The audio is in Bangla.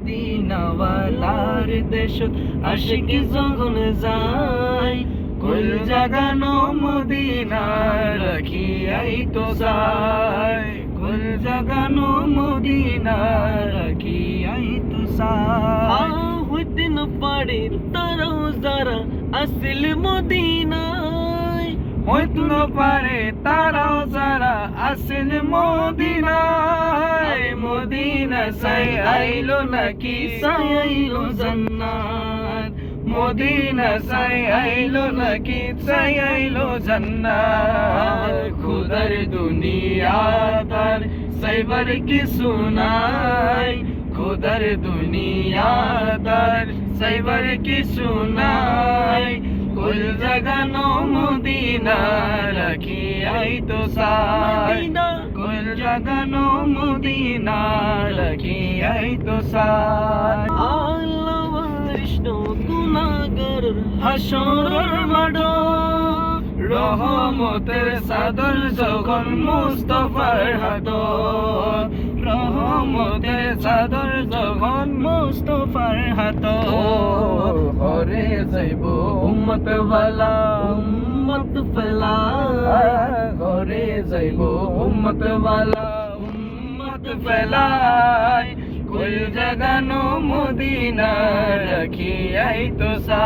মদিনাওয়ালার দেশ আশিক যখন যায় কুল জাগানো মদিনা রাখিয়াই তো যায়। কুল জাগানো মদিনা রাখিয়াই তো যায়। হইতে না পারে তারাও যারা আসিল মদিনায়। হইতে না পারে তারাও যারা আসিল মদিনা সাই আইলো নাকি? সাই আইলো জান্নাত। মদিনা সাই আইলো নাকি? সাই আইলো জান্নাত। খুদার দুনিয়া তার সাইবার কি সুনাই খুদার দুনিয়া সাইবার কি সুনাই কুল জাগানো মদিনা রাখি আই সাই। জাগানো মদিনা আই তো সাই আল্লাহ বিষ্ণু গুনাগার হাসরের মাডো রহমতের সাদর যখন মুস্তফার হাত রহমতের সাদর যখন মুস্তফার হাত। হরে যাইব উম্মত ওয়ালা উম্মত ফেলা ঘরে যাইব উম্মত वाला উম্মত ফেলাই। কুল জাগানো মদিনা রাখি আই তো সা